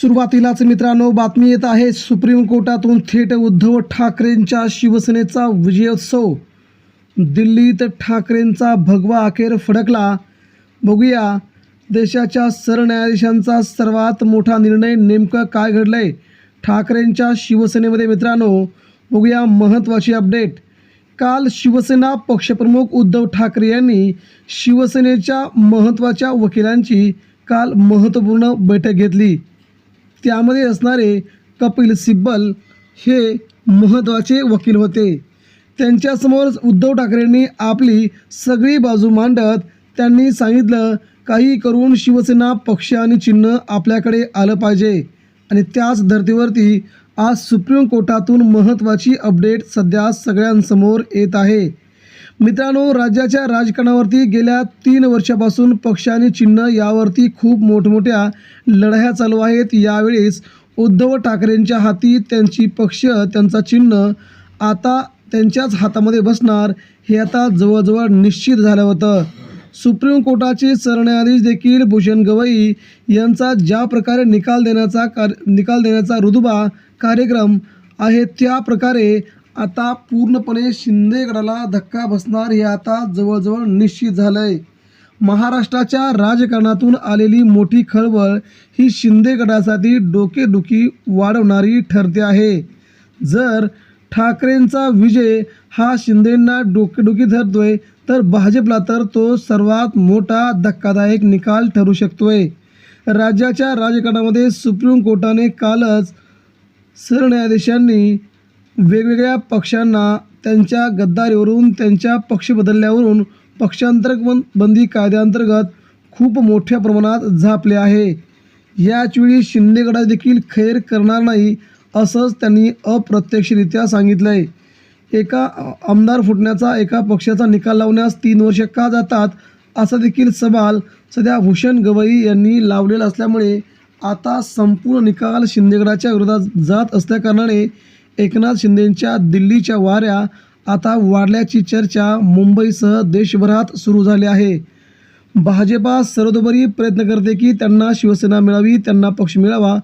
सुरुवातीलाच मित्रांनो बातमी येत आहे सुप्रीम कोर्टातून थेट उद्धव ठाकरेंच्या शिवसेनेचा विजयोत्सव. दिल्लीत ठाकरेंचा भगवा अखेर फडकला. बघूया देशाच्या सरन्यायाधीशांचा सर्वात मोठा निर्णय नेमकं काय घडलंय? ठाकरेंच्या शिवसेनेमध्ये मित्रांनो बघूया महत्त्वाची अपडेट. काल शिवसेना पक्षप्रमुख उद्धव ठाकरे यांनी शिवसेनेच्या महत्त्वाच्या वकिलांची काल महत्त्वपूर्ण बैठक घेतली. त्यामध्ये असणारे कपिल सिब्बल हे महत्त्वाचे वकील होते. त्यांच्यासमोर उद्धव ठाकरेंनी आपली सगळी बाजू मांडत त्यांनी सांगितलं काही करून शिवसेना पक्ष आणि चिन्ह आपल्याकडे आलं पाहिजे आणि त्याच धर्तीवरती आज सुप्रीम कोर्टातून महत्त्वाची अपडेट सध्या सगळ्यांसमोर येत आहे. मित्रांनो राज्याच्या राजकारणावरती गेल्या तीन वर्षापासून पक्ष आणि चिन्ह यावरती खूप मोठमोठ्या लढाया चालू आहेत. यावेळेस उद्धव ठाकरेंच्या हाती त्यांची पक्ष त्यांचा चिन्ह आता त्यांच्याच हातामध्ये बसणार हे आता जवळजवळ निश्चित झालं होतं. सुप्रीम कोर्टाचे सरन्यायाधीश देखील भूषण गवई यांचा ज्या प्रकारे निकाल देण्याचा कार निकाल देण्याचा रुदुबा कार्यक्रम आहे त्या प्रकारे आता पूर्णपणे शिंदे गडाला धक्का बसणार हे आता जवळजवळ निश्चित झालं आहे महाराष्ट्राच्या राजकारणातून आलेली मोठी खळबळ ही शिंदे गडासाठी डोकेदुखी वाढवणारी ठरते आहे. जर ठाकरेंचा विजय हा शिंदेंना डोकेदुखी धरतोय तर भाजपला तर तो सर्वात मोठा धक्कादायक निकाल ठरू शकतोय. राज्याच्या राजकारणामध्ये सुप्रीम कोर्टाने कालच सरन्यायाधीशांनी वेगवेगळ्या पक्षांना त्यांच्या गद्दारीवरून त्यांच्या पक्ष बदलल्यावरून पक्षांतर बंदी कायद्याअंतर्गत खूप मोठ्या प्रमाणात झापले आहे. याचवेळी शिंदे गटात देखील खैर करणार नाही असंच त्यांनी अप्रत्यक्षरित्या सांगितलं आहे एका आमदार फुटण्याचा एका पक्षाचा निकाल लावण्यास तीन वर्ष का जातात असा देखील सवाल सध्या भूषण गवई यांनी लावलेला असल्यामुळे आता संपूर्ण निकाल शिंदेगडाच्या विरोधात जात असल्याकारणाने एकनाथ शिंदेंच्या दिल्लीच्या वाऱ्या आता वाढल्याची चर्चा मुंबईसह देशभरात सुरू झाली आहे. भाजपा सर्वतोपरी प्रयत्न करते की त्यांना शिवसेना मिळावी त्यांना पक्ष मिळावा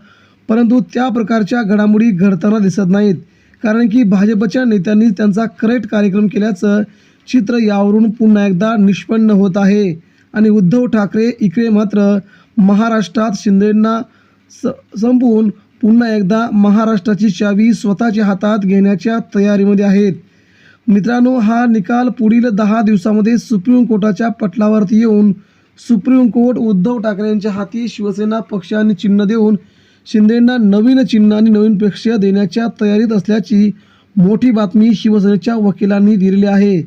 परंतु त्या प्रकारच्या घडामोडी घडताना दिसत नाहीत. कारण की भाजपच्या नेत्यांनी त्यांचा करेक्ट कार्यक्रम केल्याचं चित्र यावरून पुन्हा एकदा निष्पन्न होत आहे. आणि उद्धव ठाकरे इकडे मात्र महाराष्ट्रात शिंदेंना स संपवून पुन्हा एकदा महाराष्ट्राची चावी स्वतःच्या हातात घेण्याच्या तयारीमध्ये आहेत. मित्रांनो हा निकाल पुढील दहा दिवसामध्ये सुप्रीम कोर्टाच्या पटलावरती येऊन सुप्रीम कोर्ट उद्धव ठाकरेंच्या हाती शिवसेना पक्ष आणि चिन्ह देऊन शिंदेंना नवीन चिन्ह आणि नवीन पक्ष देण्याच्या तयारीत असल्याची मोठी बातमी शिवसेनेच्या वकिलांनी दिलेली आहे.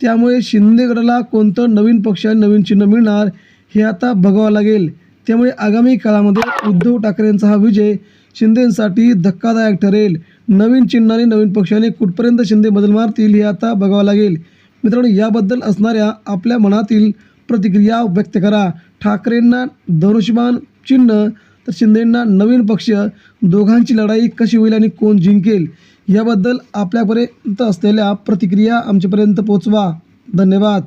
त्यामुळे शिंदेगडाला कोणतं नवीन पक्ष आणि नवीन चिन्ह मिळणार हे आता बघावं लागेल. त्यामुळे आगामी काळामध्ये उद्धव ठाकरेंचा हा विजय शिंदेसाठी धक्कादायक ठरेल. नवीन चिन्हाने नवीन पक्षाने कुठपर्यंत शिंदे बदल मारतील हे आता बघावं लागेल. मित्रांनो याबद्दल असणाऱ्या आपल्या मनातील प्रतिक्रिया व्यक्त करा. ठाकरेंना धनुष्यबाण चिन्ह तर शिंदेंना नवीन पक्ष दोघांची लढाई कशी होईल आणि कोण जिंकेल याबद्दल आपल्यापर्यंत असलेल्या प्रतिक्रिया आमच्यापर्यंत पोचवा धन्यवाद.